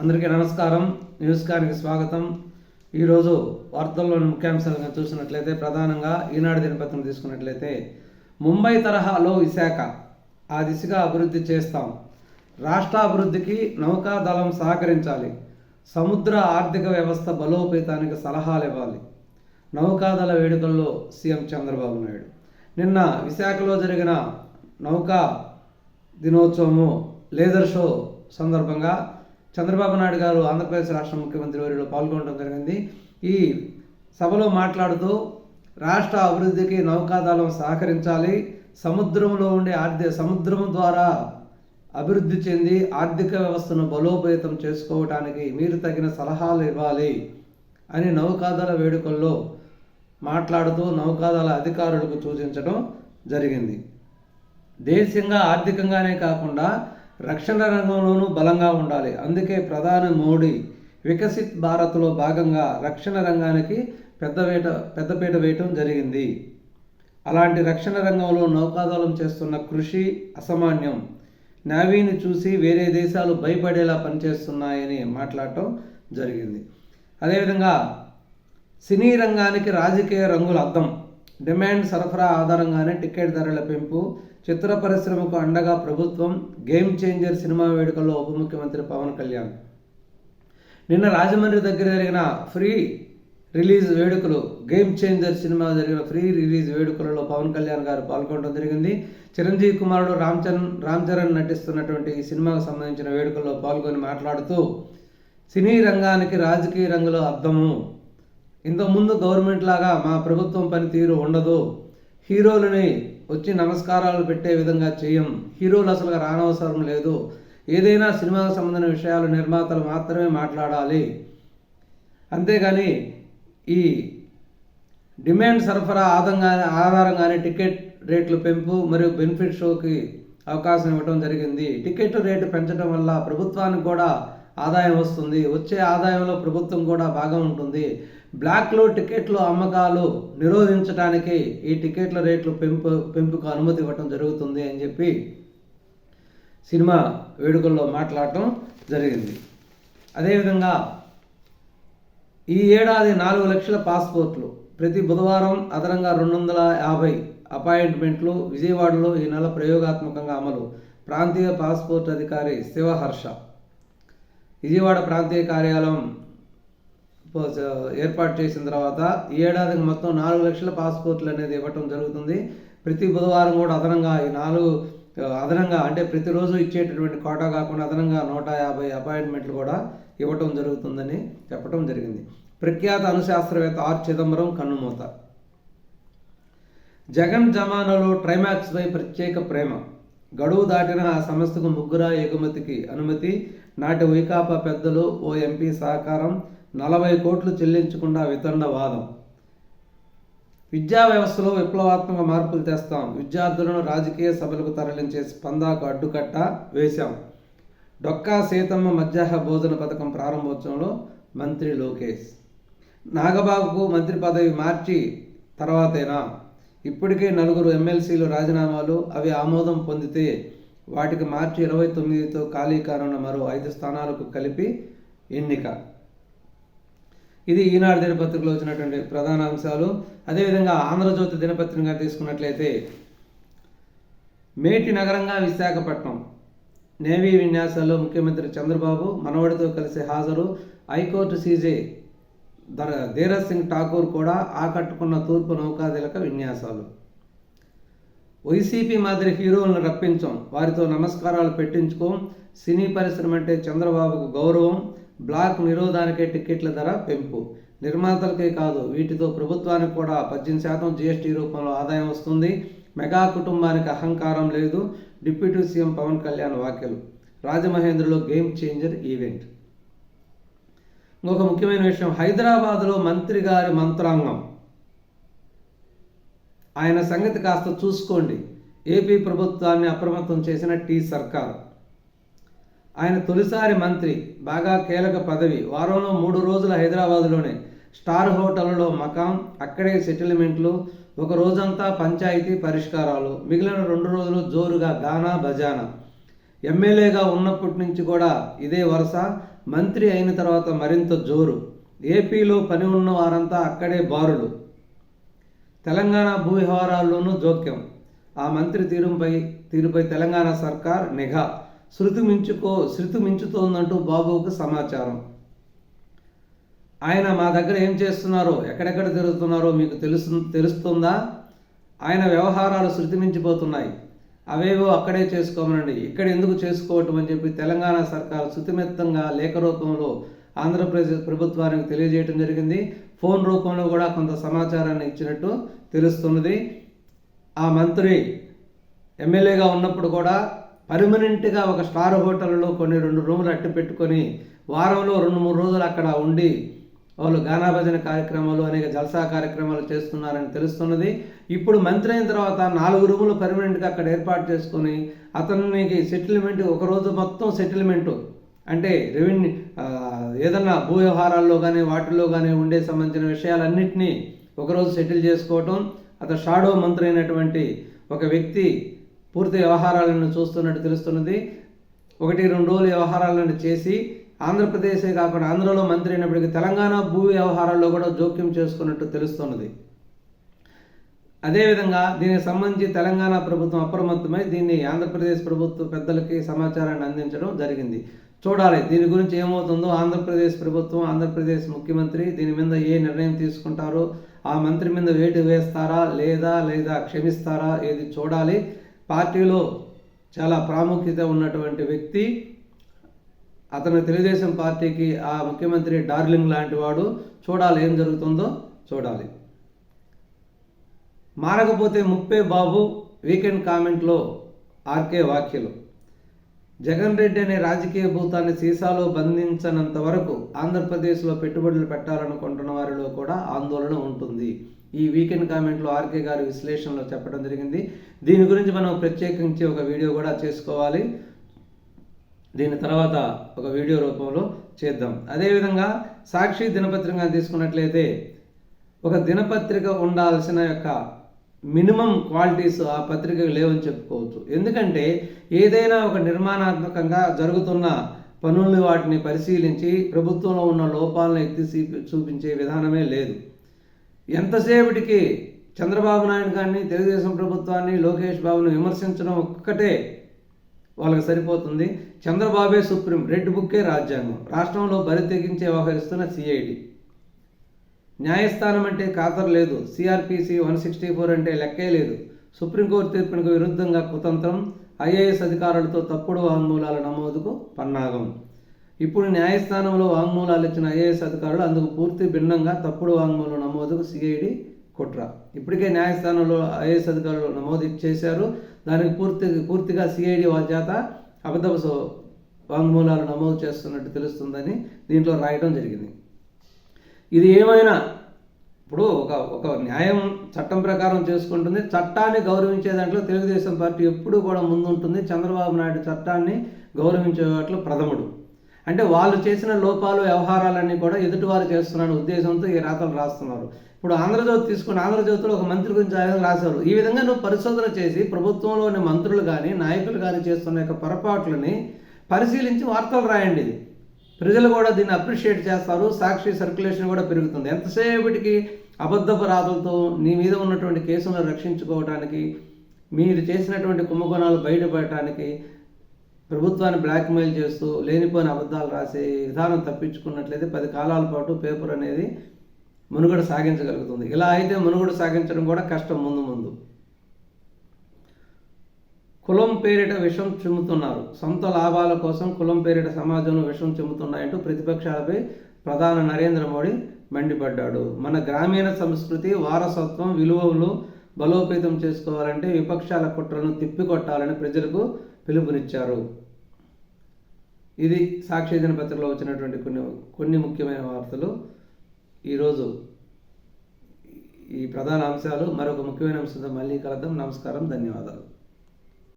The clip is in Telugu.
అందరికీ నమస్కారం. న్యూస్కానికి స్వాగతం. ఈరోజు వార్తల్లోని ముఖ్యాంశాలుగా చూసినట్లయితే ప్రధానంగా ఈనాడు దినపత్రం తీసుకున్నట్లయితే ముంబై తరహాలో విశాఖ. ఆ దిశగా అభివృద్ధి చేస్తాం. రాష్ట్ర అభివృద్ధికి నౌకాదళం సహకరించాలి. సముద్ర ఆర్థిక వ్యవస్థ బలోపేతానికి సలహాలు ఇవ్వాలి. నౌకాదళ వేడుకల్లో సీఎం చంద్రబాబు నాయుడు. నిన్న విశాఖలో జరిగిన నౌకా దినోత్సవము లేజర్ షో సందర్భంగా చంద్రబాబు నాయుడు గారు ఆంధ్రప్రదేశ్ రాష్ట్ర ముఖ్యమంత్రి వారిలో పాల్గొనడం జరిగింది. ఈ సభలో మాట్లాడుతూ రాష్ట్ర అభివృద్ధికి నౌకాదళం సహకరించాలి. సముద్రంలో ఉండే ఆర్థిక సముద్రం ద్వారా అభివృద్ధి చెంది ఆర్థిక వ్యవస్థను బలోపేతం చేసుకోవడానికి మీరు తగిన సలహాలు ఇవ్వాలి అని నౌకాదళ వేడుకల్లో మాట్లాడుతూ నౌకాదళ అధికారులకు సూచించడం జరిగింది. దేశంగా ఆర్థికంగానే కాకుండా రక్షణ రంగంలోనూ బలంగా ఉండాలి. అందుకే ప్రధాని మోడీ వికసిత్ భారత్లో భాగంగా రక్షణ రంగానికి పెద్దవేట పెద్దపీట వేయటం జరిగింది. అలాంటి రక్షణ రంగంలో నౌకాదళం చేస్తున్న కృషి అసామాన్యం. నావీని చూసి వేరే దేశాలు భయపడేలా పనిచేస్తున్నాయని మాట్లాడటం జరిగింది. అదేవిధంగా సినీ రంగానికి రాజకీయ రంగుల అద్దం. డిమాండ్ సరఫరా ఆధారంగానే టికెట్ ధరల పెంపు చిత్ర పరిశ్రమకు అండగా ప్రభుత్వం గేమ్ చేంజర్ సినిమా వేడుకల్లో ఉప ముఖ్యమంత్రి పవన్ కళ్యాణ్. నిన్న రాజమండ్రి దగ్గర జరిగిన ఫ్రీ రిలీజ్ వేడుకలు గేమ్ చేంజర్ సినిమా జరిగిన ఫ్రీ రిలీజ్ వేడుకలలో పవన్ కళ్యాణ్ గారు పాల్గొనడం జరిగింది. చిరంజీవి కుమారుడు రామ్ చరణ్ రామ్ చరణ్ నటిస్తున్నటువంటి ఈ సినిమాకు సంబంధించిన వేడుకల్లో పాల్గొని మాట్లాడుతూ సినీ రంగానికి రాజకీయ రంగులో అర్థము ఇంతకుముందు గవర్నమెంట్ లాగా మా ప్రభుత్వం పనితీరు ఉండదు. హీరోలని వచ్చి నమస్కారాలు పెట్టే విధంగా చేయం. హీరోలు అసలు రానవసరం లేదు. ఏదైనా సినిమాకు సంబంధించిన విషయాలు నిర్మాతలు మాత్రమే మాట్లాడాలి. అంతేగాని ఈ డిమాండ్ సరఫరా ఆదంగా ఆధారంగానే టికెట్ రేట్లు పెంపు మరియు బెనిఫిట్ షోకి అవకాశం ఇవ్వడం జరిగింది. టికెట్ రేటు పెంచడం వల్ల ప్రభుత్వానికి కూడా ఆదాయం వస్తుంది. వచ్చే ఆదాయంలో ప్రభుత్వం కూడా భాగం ఉంటుంది. బ్లాక్లో టికెట్లు అమ్మకాలు నిరోధించడానికి ఈ టికెట్ల రేట్లు పెంపు పెంపుకు అనుమతి ఇవ్వటం జరుగుతుంది అని చెప్పి సినిమా వేడుకల్లో మాట్లాడటం జరిగింది. అదేవిధంగా ఈ ఏడాది నాలుగు లక్షల పాస్పోర్ట్లు ప్రతి బుధవారం అదనంగా రెండు వందల యాభై అపాయింట్మెంట్లు విజయవాడలో ఈ నెల ప్రయోగాత్మకంగా అమలు. ప్రాంతీయ పాస్పోర్ట్ అధికారి శివహర్ష. విజయవాడ ప్రాంతీయ కార్యాలయం ఏర్పాటు చేసిన తర్వాత ఈ ఏడాదికి మొత్తం నాలుగు లక్షల పాస్పోర్ట్లు అనేది ఇవ్వటం జరుగుతుంది. ప్రతి బుధవారం కూడా అదనంగా ఈ నాలుగు అదనంగా అంటే ప్రతిరోజు ఇచ్చేటటువంటి కోటా కాకుండా అదనంగా నూట యాభై అపాయింట్మెంట్లు కూడా ఇవ్వటం జరుగుతుందని చెప్పడం జరిగింది. ప్రఖ్యాత అణుశాస్త్రవేత్త ఆర్ చిదంబరం కన్నుమూత. జగన్ జమానాలో ట్రైమాక్స్పై ప్రత్యేక ప్రేమ. గడువు దాటిన ఆ సంస్థకు ముగ్గురా ఎగుమతికి అనుమతి. నాటి వైకాపా పెద్దలు ఓ ఎంపీ సహకారం. నలభై కోట్లు చెల్లించకుండా వితండ వాదం. విద్యా వ్యవస్థలో విప్లవాత్మక మార్పులు తెస్తాం. విద్యార్థులను రాజకీయ సభలకు తరలించే స్పందాకు అడ్డుకట్ట వేశాం. డొక్కా సీతమ్మ మధ్యాహ్న భోజన పథకం ప్రారంభోత్సవంలో మంత్రి లోకేష్. నాగబాబుకు మంత్రి పదవి మార్చి తర్వాతేనా? ఇప్పటికే నలుగురు ఎమ్మెల్సీలు రాజీనామాలు అవి ఆమోదం పొందితే వాటికి మార్చి ఇరవై తొమ్మిదితో ఖాళీ కానున్న మరో ఐదు స్థానాలకు కలిపి ఎన్నిక. ఇది ఈనాడు దినపత్రికలో వచ్చినటువంటి ప్రధాన అంశాలు. అదేవిధంగా ఆంధ్రజ్యోతి దినపత్రికగా తీసుకున్నట్లయితే మేటి నగరంగా విశాఖపట్నం నేవీ విన్యాసాల్లో ముఖ్యమంత్రి చంద్రబాబు మనవడితో కలిసి హాజరు. హైకోర్టు సీజే ధర ధీరజ్ సింగ్ ఠాకూర్ కూడా ఆకట్టుకున్న తూర్పు నౌకాదిలక విన్యాసాలు. వైసీపీ మాదిరి హీరోలను రప్పించాం వారితో నమస్కారాలు పెట్టించుకోం. సినీ పరిశ్రమ అంటే చంద్రబాబుకు గౌరవం. బ్లాక్ నిరోధానికే టిక్కెట్ల ధర పెంపు. నిర్మాతలకే కాదు వీటితో ప్రభుత్వానికి కూడా పద్దెనిమిది శాతం జీఎస్టీ రూపంలో ఆదాయం వస్తుంది. మెగా కుటుంబానికి అహంకారం లేదు. డిప్యూటీ సీఎం పవన్ కళ్యాణ్ వ్యాఖ్యలు. రాజమహేంద్రలో గేమ్ చేంజర్ ఈవెంట్. ఇంకొక ముఖ్యమైన విషయం హైదరాబాద్లో మంత్రి గారి మంత్రాంగం. ఆయన సంగతి కాస్త చూసుకోండి. ఏపీ ప్రభుత్వాన్ని అప్రమత్తం చేసిన టీ సర్కార్. ఆయన తొలిసారి మంత్రి బాగా కీలక పదవి. వారంలో మూడు రోజులు హైదరాబాద్లోనే. స్టార్ హోటల్లో మకాం అక్కడే సెటిల్మెంట్లు ఒక రోజంతా పంచాయతీ పరిష్కారాలు. మిగిలిన రెండు రోజులు జోరుగా గానా బజానా. ఎమ్మెల్యేగా ఉన్నప్పటి నుంచి కూడా ఇదే వరుస. మంత్రి అయిన తర్వాత మరింత జోరు. ఏపీలో పని ఉన్న వారంతా అక్కడే బారులు. తెలంగాణ భూ వ్యవహారాల్లోనూ జోక్యం. ఆ మంత్రి తీరుపై తీరుపై తెలంగాణ సర్కార్ నిఘా. శృతి మించుకో శృతి మించుతోందంటూ బాబుకు సమాచారం. ఆయన మా దగ్గర ఏం చేస్తున్నారో ఎక్కడెక్కడ తిరుగుతున్నారో మీకు తెలుసు తెలుస్తుందా? ఆయన వ్యవహారాలు శృతి మించిపోతున్నాయి అవేవో అక్కడే చేసుకోమనండి. ఇక్కడ ఎందుకు చేసుకోవటం అని చెప్పి తెలంగాణ సర్కారు శృతిమెత్తంగా లేఖ రూపంలో ఆంధ్రప్రదేశ్ ప్రభుత్వానికి తెలియజేయడం జరిగింది. ఫోన్ రూపంలో కూడా కొంత సమాచారాన్ని ఇచ్చినట్టు తెలుస్తున్నది. ఆ మంత్రి ఎమ్మెల్యేగా ఉన్నప్పుడు కూడా పర్మనెంట్గా ఒక స్టార్ హోటల్లో కొన్ని రెండు రూములు అట్టు పెట్టుకొని వారంలో రెండు మూడు రోజులు అక్కడ ఉండి వాళ్ళు గానాభజన కార్యక్రమాలు అనేక జల్సా కార్యక్రమాలు చేస్తున్నారని తెలుస్తున్నది. ఇప్పుడు మంత్రి అయిన తర్వాత నాలుగు రూములు పర్మనెంట్గా అక్కడ ఏర్పాటు చేసుకొని అతనికి సెటిల్మెంట్ ఒక రోజు మొత్తం సెటిల్మెంటు అంటే రెవెన్యూ ఏదన్నా భూ వ్యవహారాల్లో కానీ వాటిల్లో కానీ ఉండే సంబంధించిన విషయాలన్నింటినీ ఒకరోజు సెటిల్ చేసుకోవటం. అతను షాడో మంత్రి అయినటువంటి ఒక వ్యక్తి పూర్తి వ్యవహారాలను చూస్తున్నట్టు తెలుస్తున్నది. ఒకటి రెండు రోజులు వ్యవహారాలను చేసి ఆంధ్రప్రదేశే కాకుండా ఆంధ్రలో మంత్రి అయినప్పటికీ తెలంగాణ భూ వ్యవహారాల్లో కూడా జోక్యం చేసుకున్నట్టు తెలుస్తున్నది. అదేవిధంగా దీనికి సంబంధించి తెలంగాణ ప్రభుత్వం అప్రమత్తమై దీన్ని ఆంధ్రప్రదేశ్ ప్రభుత్వ పెద్దలకి సమాచారాన్ని అందించడం జరిగింది. చూడాలి దీని గురించి ఏమవుతుందో ఆంధ్రప్రదేశ్ ప్రభుత్వం ఆంధ్రప్రదేశ్ ముఖ్యమంత్రి దీని మీద ఏ నిర్ణయం తీసుకుంటారో ఆ మంత్రి మీద వేటు వేస్తారా లేదా లేదా క్షమిస్తారా ఏది చూడాలి. పార్టీలో చాలా ప్రాముఖ్యత ఉన్నటువంటి వ్యక్తి. అతను తెలుగుదేశం పార్టీకి ఆ ముఖ్యమంత్రి డార్లింగ్ లాంటి వాడు. చూడాలి ఏం జరుగుతుందో చూడాలి. మారకపోతే ముప్పే బాబు వీకెండ్ కామెంట్లో ఆర్కే వాక్యలు జగన్ రెడ్డి అనే రాజకీయ భూతాన్ని సీసాలో బంధించనంత వరకు ఆంధ్రప్రదేశ్లో పెట్టుబడులు పెట్టాలనుకుంటున్న వారిలో కూడా ఆందోళన ఉంటుంది. ఈ వీకెండ్ కామెంట్లో ఆర్కే గారి విశ్లేషణలో చెప్పడం జరిగింది. దీని గురించి మనం ప్రత్యేకించి ఒక వీడియో కూడా చేసుకోవాలి. దీని తర్వాత ఒక వీడియో రూపంలో చేద్దాం. అదేవిధంగా సాక్షి దినపత్రిక తీసుకున్నట్లయితే ఒక దినపత్రిక ఉండాల్సిన యొక్క మినిమం క్వాలిటీస్ ఆ పత్రికకు లేవని చెప్పుకోవచ్చు. ఎందుకంటే ఏదైనా ఒక నిర్మాణాత్మకంగా జరుగుతున్న పనుల్ని వాటిని పరిశీలించి ప్రభుత్వంలో ఉన్న లోపాలను ఎత్తి చూపించే విధానమే లేదు. ఎంతసేపటికి చంద్రబాబు నాయుడు కానీ తెలుగుదేశం ప్రభుత్వాన్ని లోకేష్ బాబును విమర్శించడం ఒక్కటే వాళ్ళకి సరిపోతుంది. చంద్రబాబే సుప్రీం రెడ్ బుక్కే రాజ్యాంగం. రాష్ట్రంలో బరి తెగించే వ్యవహరిస్తున్న సిఐడి న్యాయస్థానం అంటే ఖాతరు లేదు. సిఆర్పిసి వన్ సిక్స్టీ ఫోర్ అంటే లెక్కే లేదు. సుప్రీంకోర్టు తీర్పునకు విరుద్ధంగా కుతంత్రం ఐఏఎస్ అధికారులతో తప్పుడు వాంగ్మూలాల నమోదుకు పన్నాగం. ఇప్పుడు న్యాయస్థానంలో వాంగ్మూలాలు ఇచ్చిన ఐఏఎస్ అధికారులు అందుకు పూర్తి భిన్నంగా తప్పుడు వాంగ్మూలం నమోదుకు సిఐడి కుట్ర. ఇప్పటికే న్యాయస్థానంలో ఐఏఎస్ అధికారులు నమోదు చేశారు. దానికి పూర్తి పూర్తిగా సిఐడి వాళ్ళ చేత అబద్ధపు వాంగ్మూలాలు నమోదు చేస్తున్నట్టు తెలుస్తుందని దీంట్లో రాయడం జరిగింది. ఇది ఏమైనా ఇప్పుడు ఒక ఒక న్యాయం చట్టం ప్రకారం చేసుకుంటుంది. చట్టాన్ని గౌరవించే దాంట్లో తెలుగుదేశం పార్టీ ఎప్పుడూ కూడా ముందుంటుంది. చంద్రబాబు నాయుడు చట్టాన్ని గౌరవించే వాటిలో ప్రథముడు. అంటే వాళ్ళు చేసిన లోపాలు వ్యవహారాలన్నీ కూడా ఎదుటివారు చేస్తున్న ఉద్దేశంతో ఈ రాతలు రాస్తున్నారు. ఇప్పుడు ఆంధ్రజ్యోతి తీసుకుని ఆంధ్రజ్యోతిలో ఒక మంత్రి గురించి ఆయన రాశారు. ఈ విధంగా నువ్వు పరిశోధన చేసి ప్రభుత్వంలోని మంత్రులు కానీ నాయకులు కానీ చేస్తున్న యొక్క పొరపాట్లని పరిశీలించి వార్తలు రాయండి. ప్రజలు కూడా దీన్ని అప్రిషియేట్ చేస్తారు. సాక్షి సర్క్యులేషన్ కూడా పెరుగుతుంది. ఎంతసేపటికి అబద్ధపు రాతలతో నీ మీద ఉన్నటువంటి కేసులను రక్షించుకోవడానికి మీరు చేసినటువంటి కుంభకోణాలు బయటపడటానికి ప్రభుత్వాన్ని బ్లాక్మెయిల్ చేస్తూ లేనిపోయిన అబద్ధాలు రాసే విధానం తప్పించుకున్నట్లయితే పది కాలాల పాటు పేపర్ అనేది మనుగడ సాగించగలుగుతుంది. ఇలా అయితే మనుగడ సాగించడం కూడా కష్టం ముందు ముందు. కులం పేరిట విషం చిమ్ముతున్నారు. సొంత లాభాల కోసం కులం పేరిట సమాజంలో విషం చిమ్ముతున్నాయంటూ ప్రతిపక్షాలపై ప్రధాన నరేంద్ర మోడీ మండిపడ్డాడు. మన గ్రామీణ సంస్కృతి వారసత్వం విలువలు బలోపేతం చేసుకోవాలంటే విపక్షాల కుట్రలను తిప్పికొట్టాలని ప్రజలకు పిలుపునిచ్చారు. ఇది సాక్షి దినపత్రికలో వచ్చినటువంటి కొన్ని కొన్ని ముఖ్యమైన వార్తలు. ఈరోజు ఈ ప్రధాన అంశాలు మరొక ముఖ్యమైన అంశంతో మళ్ళీ కలుద్దాం. నమస్కారం ధన్యవాదాలు.